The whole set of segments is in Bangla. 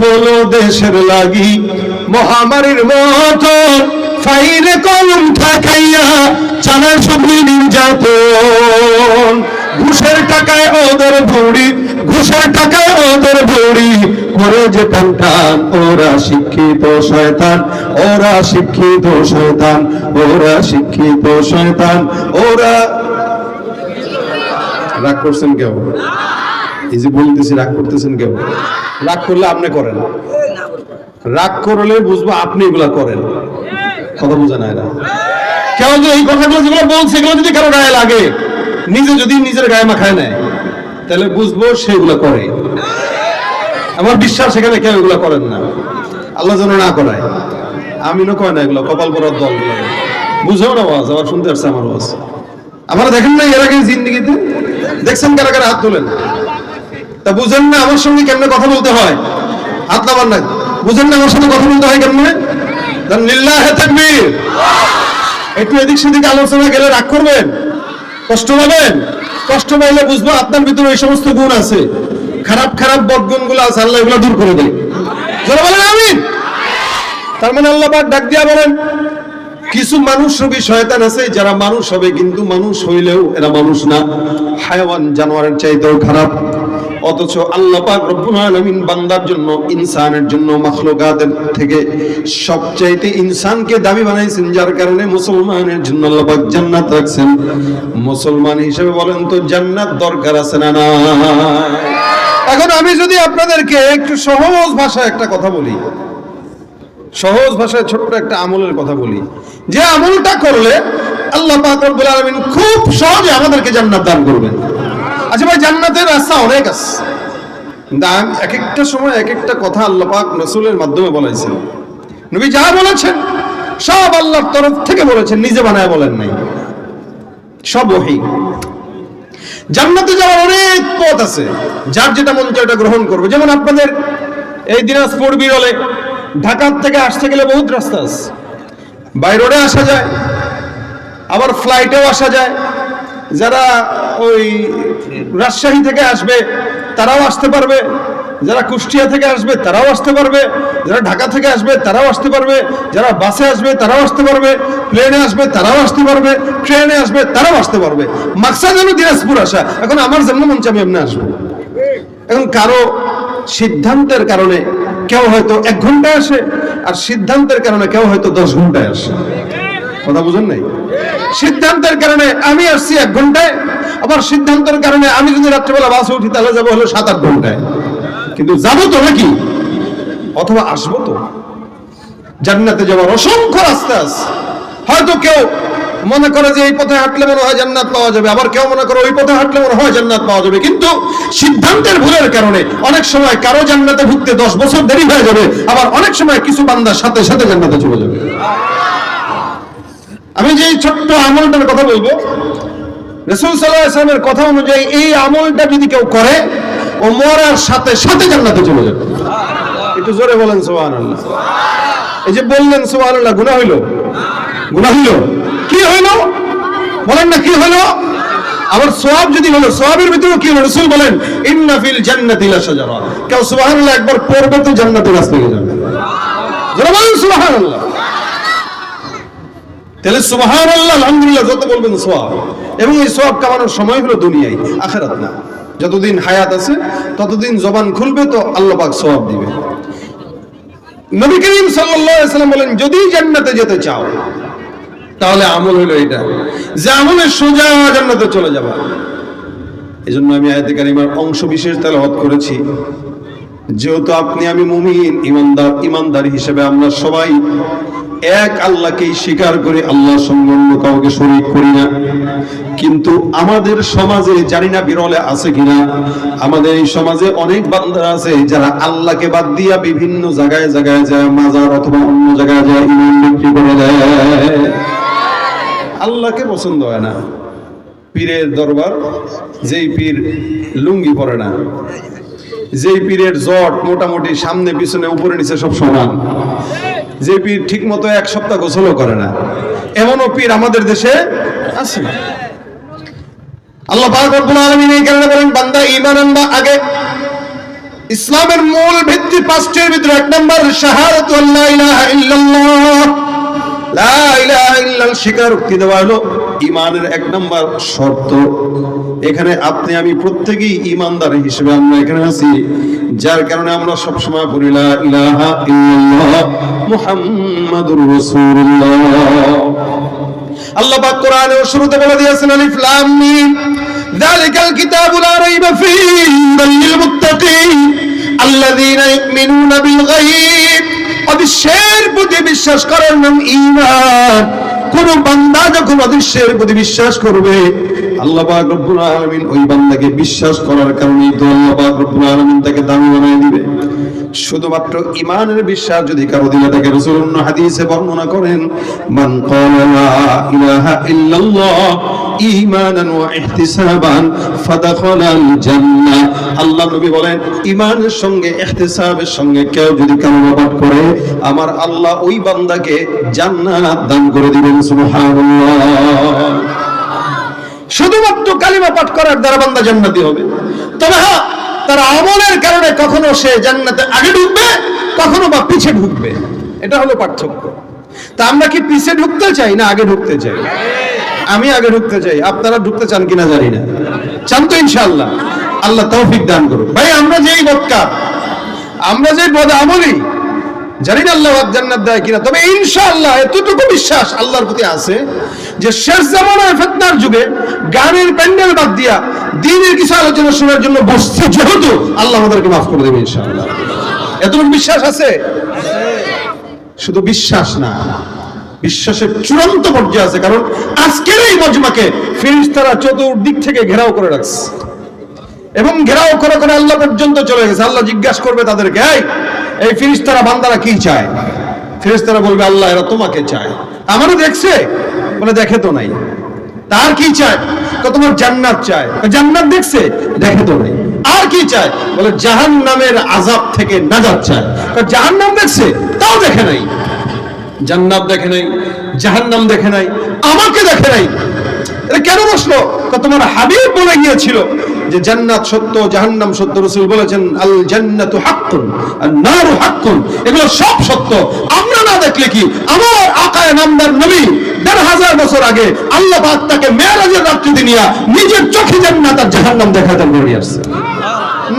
হলো দেশের লাগি। মহামারীর মতো ফাইলে কলম ঠাকাইয়া চালায় সবই নির্যাতন। ঘুষের টাকায় ওদের ভুড়ি, ঘুষের টাকায় ওদের ভুড়ি। করে যে টান ওরা শিক্ষিত শয়তান, ওরা শিক্ষিত শয়তান, ওরা শিক্ষিত শয়তান, ওরা রাগ করছেন কেউ? এই যে বলতেছি, রাগ করতেছেন কেউ? রাগ করলে আপনি করেন। রাগ করলে বুঝব আপনি এগুলা করেন। কথা বোঝা না। এরা যে এই কথাগুলো যেগুলো বলছে, এগুলো যদি কারও গায়ে লাগে, নিজে যদি নিজের গায়ে মাখায় নেয়, তাহলে বুঝব সেগুলো করে। আমার বিশ্বাস, এখানে কেউ এগুলো করেন না। আল্লাহ যেন না করায়। আমি আমিনও কয় না এগুলো, কপাল পরার দল বুঝেও না আওয়াজ, আবার শুনতে আসছে আমার আওয়াজ। আপনারা দেখেন না এর আগে জিন্দিগিতে? দেখছেন কারা কারা হাত তোলেন? তা বুঝেন না আমার সঙ্গে কেমনে কথা বলতে হয়? হাত নামান না বুঝেন না আমার সঙ্গে কথা বলতে হয় কেমনে? একটু এদিক সেদিক আলোচনা গেলে রাগ করবেন? কষ্ট পাবেন? কষ্ট পাইলে বুঝব আপনার ভিতরে ওই সমস্ত গুণ আছে। খারাপ খারাপ বদগুণগুলো আছে, আল্লাহ এগুলো দূর করে দেয় তার মানে আল্লাহ ডাক দিয়া বলেন, কিছু মানুষ রবি শয়তান আছে, যারা মানুষ হবে, কিন্তু মানুষ হইলেও এরা মানুষ না। হায়াওয়ান জানোয়ারের চাইতেও খারাপ। অথচ আল্লাহ পাক রব্বুল আলামিন বান্দার জন্য, ইনসানের জন্য, মাখলুকাতের থেকে সবচাইতে ইনসানকে দাবি বানাইছেন, যার কারণে মুসলমানের জন্য আল্লাহ পাক জান্নাত রাখছেন। মুসলমান হিসেবে বলেন তো জান্নাত দরকার আছে না না এখন আমি যদি আপনাদেরকে একটু সহজ ভাষায় একটা কথা বলি, সহজ ভাষায় ছোট্ট একটা আমলের কথা বলি। যে আমলটা করলে আল্লাহ পাক রব্বুল আলামিন খুব সহজে আমাদেরকে জান্নাত দান করবেন। আচ্ছা ভাই, জান্নাতের রাস্তা অনেক আছে। কিন্তু এক একটা সময় এক একটা কথা আল্লাহ পাক রসুলের মাধ্যমে বলেছেন। নবী যা বলেছেন, সব আল্লাহর তরফ থেকে বলেছেন, নিজে বানায় বলেন নাই। সব ওহি। জান্নাতে যাওয়ার অনেক পথ আছে। যার যেটা মন চায় ওটা গ্রহণ করবে। যেমন আপনাদের এই দিনাজপুর বিরলে ঢাকার থেকে আসতে গেলে বহুত রাস্তা আছে। বাই রোডে আসা যায়, আবার ফ্লাইটেও আসা যায়। যারা ওই রাজশাহী থেকে আসবে, তারাও আসতে পারবে। যারা কুষ্টিয়া থেকে আসবে, তারাও আসতে পারবে। যারা ঢাকা থেকে আসবে, তারাও আসতে পারবে। যারা বাসে আসবে, তারাও আসতে পারবে। প্লেনে আসবে, তারাও আসতে পারবে। ট্রেনে আসবে, তারাও আসতে পারবে। মাকসাদ হলো দিনাজপুর আসা। এখন আমার জন্য মঞ্চে আমি এমনি আসব। এখন কারও সিদ্ধান্তের কারণে কেউ হয়তো এক ঘন্টায় আসে, আর সিদ্ধান্তের কারণে কেউ হয়তো দশ ঘন্টায় আসে। কথা বুঝেন নাই? সিদ্ধান্তের কারণে আমি আসছি এক ঘন্টায়, আবার সিদ্ধান্তের কারণে আমি যদি রাত্রেবেলা বাসে উঠি, তাহলে যাব হলো সাত আট ঘন্টায়। কিন্তু যাব তো নাকি? অথবা আসব তো? জান্নাতে যাওয়ার অসংখ্য রাস্তা আছে। হয়তো কেউ মনে করে যে এই পথে হাঁটলে মনে হয় জান্নাত পাওয়া যাবে, আবার কেউ মনে করে ওই পথে হাঁটলে মনে হয় জান্নাত পাওয়া যাবে। কিন্তু সিদ্ধান্তের ভুলের কারণে অনেক সময় কারও জান্নাতে ভুগতে দশ বছর দেরি হয়ে যাবে, আবার অনেক সময় কিছু বান্দার সাথে সাথে জান্নাতে চলে যাবে। আমি যে ছোট্ট আমলটার কথা বলব, রসুল সাল্লাহ আসলামের কথা অনুযায়ী এই আমলটা যদি কেউ করে, ও মরার সাথে সাথে জান্নাতে চলে যাবে। একটু জোরে বলেন সোহান এই যে বললেন সোহান আল্লাহ গুণা হইল? গুণা হইল। কি হইল? বলেন না, কি হইল? আবার সোয়াব যদি হলো, সোয়াবের ভিতরে কি হলো? রসুল বলেন, ইন্না ফিল জান্নাতি লাশাজারা। কেউ সুবহানাল্লাহ একবার পড়বে তো জান্নাতের রাস্তা পেয়ে যাবে। যারা বলেন, সুবহানাল্লাহ। তাহলে সুবহানাল্লাহ, আলহামদুলিল্লাহ, যত বলবেন সোয়াব এবং এই সোয়াব কামানোর সময় হলো দুনিয়ায়, আখেরাত না। যতদিন হায়াত আছে, ততদিন জবান খুলবে তো আল্লাহ সোয়াব দিবে। নবী করিম সাল্লাম বলেন, যদি জান্নাতে যেতে চাও, তাহলে আমল হলো এটা, যে আমলে সোজা জান্নাতে চলে যাবা। এই জন্য আমি আয়াতে কারিমার অংশ বিশেষ তেলাওয়াত করেছি। যেহেতু আপনি আমি মুমিন, ইমানদার ইমানদার হিসেবে আমরা সবাই এক আল্লাহকেই স্বীকার করে আল্লাহর সঙ্গে অন্য কাউকে শরীক করি না। কিন্তু আমাদের সমাজে জানি না বিরলে আছে কিনা, আমাদের এই সমাজে অনেক বান্দারা আছে যারা আল্লাহকে বাদ দিয়া বিভিন্ন জায়গায় জায়গায় যায়, মাজার অথবা অন্য জায়গায় যায় ইমান বিক্রি করে দেয়। আল্লাহকে পছন্দ হয় না। পীরের দরবার, যেই পীর লুঙ্গি পরে না। যেই পীরের জট মোটামুটি সামনে, পিছনে, উপরে, নিচে সব সমান। যে পীর ঠিক মতো এক সপ্তাহ গোসলও করে না, এমনও পীর আমাদের দেশে আছে। আল্লাহ পাক রব্বুল আলামিন এই কারণে বলেন, বান্দা ঈমান আনবা আগে। ইসলামের মূল ভিত্তি পাঁচটির ভিতরে এক নম্বর, শাহাদাতু আল্লা ইলাহা ইল্লাল্লাহ। লা ইলাহা ইল্লাল স্বীকারোক্তি দেওয়া হলো। ইমানের এক নম্বর শর্ত এখানে আপনি, আমি প্রত্যেকেই ইমানদার হিসেবে আমরা এখানে আছি, যার কারণে আমরা সব সময় বলি আল্লাহ পাক কোরআনের শুরুতে বলে দিয়েছেন, আলিফ অদৃশ্যের প্রতি বিশ্বাস করার নাম কোন বান্দা যখন অদৃশ্যের প্রতি বিশ্বাস করবে ওই বান্দাকে বিশ্বাস করার আলামিন তাকে দামি দিবে। শুধুমাত্র ইমানের বিশ্বাস যদি কারও দিলে তাকে রাসূল হাদিসে বর্ণনা করেন, মান ইলাহা ইল্লাল্লাহ ঈমানান ওয়া ইহতিসাবান জান্নাহ। আল্লাহ নবী বলেন, ঈমানের সঙ্গে ইহতিসাবের সঙ্গে কেউ যদি কালেমা পাঠ করে, আমার আল্লাহ ওই বান্দাকে জান্নাত দান করে দিবেন, সুবহানাল্লাহ। শুধুমাত্র কালিমা পাঠ করার দ্বারা বান্দা জান্নাতি হবে। তবে হ্যাঁ তার আমলের কারণে কখনো সে জান্নাতে আগে ঢুকবে, কখনো বা পিছে ঢুকবে। এটা হলো পার্থক্য। তা আমরা কি পিছে ঢুকতে চাই না আগে ঢুকতে চাই? আমি আগে ঢুকতে চাই। আপনারা ঢুকতে চান কিনা জানি না। চান তো ইনশাআল্লাহ। আল্লাহ তৌফিক দান করুন ভাই, আমরা যেই বক্কা আমরা যে বদ আমলি জানি না আল্লাহ জান্নাত দেয় কিনা, তবে ইনশাআল্লাহ এতটুকু বিশ্বাস আল্লাহর প্রতি আছে যে শেষ জামানার ফিতনার যুগে গানের প্যান্ডেল বাদ দিয়া দিনের কিছু আলোচনা শোনার জন্য বসছে যেহেতু আল্লাহ আমাদেরকে মাফ করে দেবে ইনশাআল্লাহ। এতটুকু বিশ্বাস আছে? শুধু বিশ্বাস না, বিশ্বাসের চূড়ান্ত পর্যায়ে আছে, কারণ আজকের এই মজমাকে ফিরিস্তারা চতুর্দিক থেকে ঘেরাও করে রাখছে। এবং ঘেরাও করে করে আল্লাহ পর্যন্ত চলে গেছে। আল্লাহ জিজ্ঞাসা করবে তাদেরকে, এই এই ফিরিস্তারা বান্দারা কি চায়? ফিরিস্তারা বলবে, আল্লাহ, এরা তোমাকে চায়। আমারও দেখছে, বলে দেখে তো নাই। তার কি চায়? তোমার জান্নাত চায়। জান্নাত দেখছে, দেখে তো নাই। আর কি চায়? বলে জাহান নামের আজাব থেকে নাজাত চায়। জাহান নাম দেখছে, তাও দেখে নাই। জান্নাত দেখে নাই, জাহান্নাম দেখে নাই, আমাকে দেখে নাই। এটা কেন বসল? তোমার হাবিব বলে গিয়েছিল যে জান্নাত সত্য, জাহান্নাম সত্য রসুল বলেছেন, আল জান্নাতু হাক্কুন আর নারু হাক্কুন। এগুলো সব সত্য। আমরা না দেখলে কি? আমার আকায় নামদার নবী দেড় হাজার বছর আগে আল্লাহ পাক তাকে মেয়েরাজের রাত্রিতে নিয়ে নিজের চোখে জান্নাত আর জাহান্নাম দেখাতে বেরিয়ে আসছে।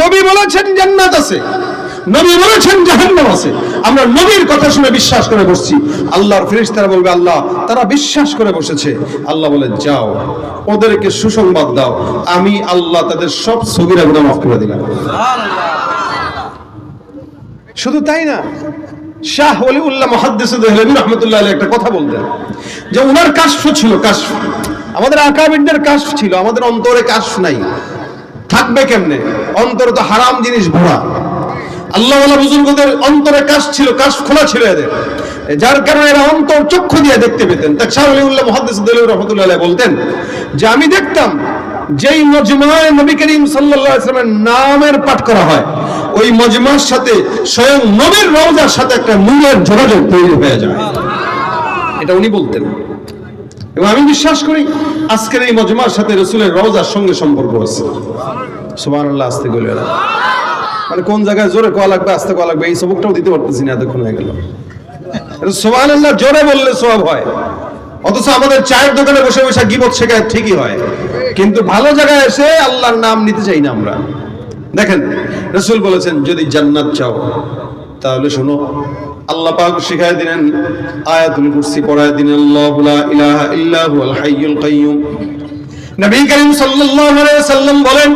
নবী বলেছেন জান্নাত আছে। নবী বলেছেন জাহান্নাম আছে। আমরা নবীর কথা শুনে বিশ্বাস করে বসছি। আল্লাহর ফেরেশতারা বলবে, আল্লাহ, তারা বিশ্বাস করে বসেছে। আল্লাহ বলে, যাও, ওদেরকে সুসংবাদ দাও। আমি আল্লাহ তাদের সব সগিরা গুনাহ মাফ করে দিলাম। শুধু তাই না, শাহ ওলিউল্লাহ মুহাদ্দিস দেহলভী রহমতুল্লাহ আলাইহি একটা কথা বলতেন যে উনার কাশফ ছিল কাশফ। আমাদের আকাবিরদের কাশফ ছিল, আমাদের অন্তরে কাশফ নাই। থাকবে কেমনে? অন্তরে তো হারাম জিনিস ভরা। আল্লাহ বুজুর্গদের অন্তরে ছিল খোলা ছিল এদের। যার কারণে এরা অন্তর চক্ষু দিয়ে দেখতে পেতেন। তা মুহাদ্দিস রহমতুল্লাহ বলতেন যে, আমি দেখতাম যেই মজমায় নবী করিম ওয়াসাল্লামের নামের পাঠ করা হয়, ওই মজমার সাথে স্বয়ং নবীর রওজার সাথে একটা মূলের যোগাযোগ তৈরি হয়ে যায়। এটা উনি বলতেন। এবং আমি বিশ্বাস করি, আজকের এই মজমার সাথে রসুলের রওজার সঙ্গে সম্পর্ক আছে। সুবহানাল্লাহ, আস্তে মানে কোন জায়গায় জোরে কোয়া লাগবে, আস্তে কোয়া লাগবে? এই সবকটাও দিতে পারতেছি না, এতক্ষণ হয়ে গেল। সুবহানাল্লাহ, জোরে বললে সব হয়। অথচ আমাদের চায়ের দোকানে বসে বসে গিবত শেখায় ঠিকই হয়। কিন্তু ভালো জায়গায় এসে আল্লাহর নাম নিতে চাই না আমরা। দেখেন, রসুল বলেছেন, যদি জান্নাত চাও, তাহলে শোনো, আল্লাহ পাক শিখায় দিলেন, আয়াতুল কুরসি পড়ায় দিলেন, আল্লাহু লা ইলাহা ইল্লা হুয়াল হাইয়ুল কাইয়্যুম নবী করিম সাল্লাল্লাহু আলাইহি সাল্লাম বলেন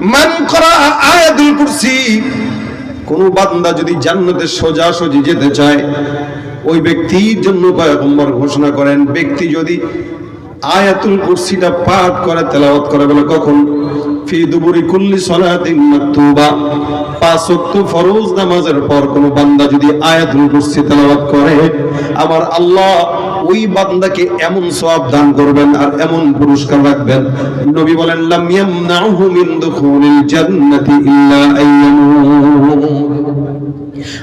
মান করা আয়াতুল কুরসি, কোন বান্দা যদি জান্নাতে সোজা সোজি যেতে চায়, ওই ব্যক্তির জন্য পয়গম্বর ঘোষণা করেন, ব্যক্তি যদি আয়াতুল কুরসিটা পাঠ করে, তেলাওয়াত করে বলে, কখন? ফি দুবুরি কুল্লি সালাতিন মাকতুবা। পাঁচ ওয়াক্ত ফরজ নামাজের পর কোন বান্দা যদি আয়াতুল কুরসি তেলাওয়াত করে, আমার আল্লাহ ওই বান্দাকে এমন সওয়াব দান করবেন আর এমন পুরস্কার রাখবেন। নবী বলেন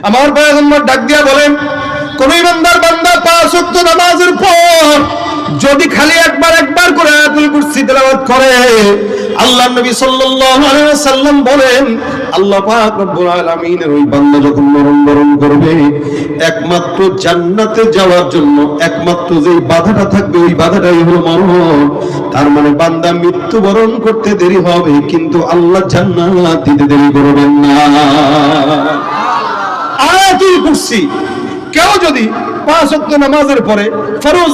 আমার পয়গম্বর ডাক দিয়া বলেন, কোন বান্দা পাঁচ নামাজের পর যদি খালি একবার একবার করে আয়াতুল কুরসি তেলাওয়াত করে আল্লাহ নবী সাল্লাল্লাহু ওয়াসাল্লাম বলেন, আল্লাহ পাক ওই বান্দা যখন মরণ বরণ করবে, একমাত্র জান্নাতে যাওয়ার জন্য, একমাত্র যেই বাধাটা থাকবে, ওই বাধাটাই হলো মরণ। তার মানে বান্দা মৃত্যুবরণ করতে দেরি হবে, কিন্তু আল্লাহ জান্নাত দিতে দেরি করবেন না। আয়াতুল কুরসি, কেউ যদি পাঁচ ওয়াক্ত নামাজের পরে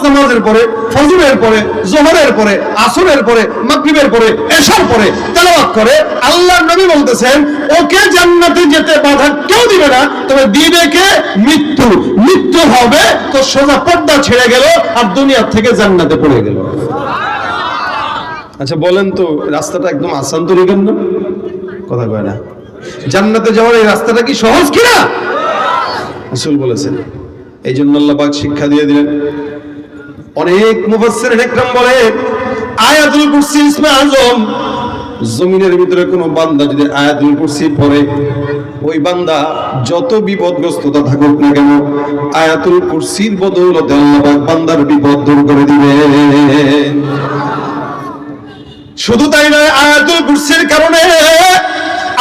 নামাজের পরে, ফজরের পরে, জোহরের পরে, আসরের পরে পরে পরে করে আল্লাহর নবী বলতেছেন, ওকে জান্নাতে যেতে বাধা কেউ দিবে না, তবে দিবে কে? মৃত্যু। মৃত্যু হবে, তো সোজা পর্দা ছেড়ে গেল আর দুনিয়া থেকে জান্নাতে পড়ে গেল। আচ্ছা বলেন তো, রাস্তাটা একদম আসান তো লিখেন না? কথা কয় না। জান্নাতে যাওয়ার এই রাস্তাটা কি সহজ কিনা? বলেছেন। এই জন্য আল্লাহবাক শিক্ষা দিয়ে দিলেন। অনেক মুফাসসির একরাম বলে, আয়াতুল কুরসি ইসমে আজম, জমিনের ভিতরে কোনো বান্দা যদি আয়াতুল কুরসি পড়ে, ওই বান্দা যত বিপদগ্রস্ততা থাকুক না কেন, আয়াতুল কুরসির বদৌলতে আল্লাহ পাক বান্দার বিপদ দূর করে দিবেন শুধু তাই নয়, আয়াতুল কুরসির কারণে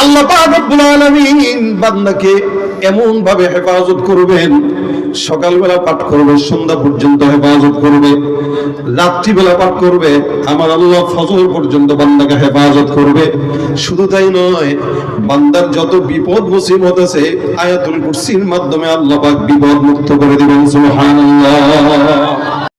আল্লাহ পাক রব্বুল আলামিন বান্দাকে এমন ভাবে হেফাজত করবেন সকালবেলা পাঠ করবে, সন্ধ্যা পর্যন্ত হেফাজত করবে, রাত্রিবেলা পাঠ করবে, আমার আল্লাহ ফজর পর্যন্ত বান্দাকে হেফাজত করবে। শুধু তাই নয়, বান্দার যত বিপদ মুসিবত আছে, আয়াতুল কুরসির মাধ্যমে আল্লাহ পাক বিপদ মুক্ত করে দিবেন, সুবহানাল্লাহ।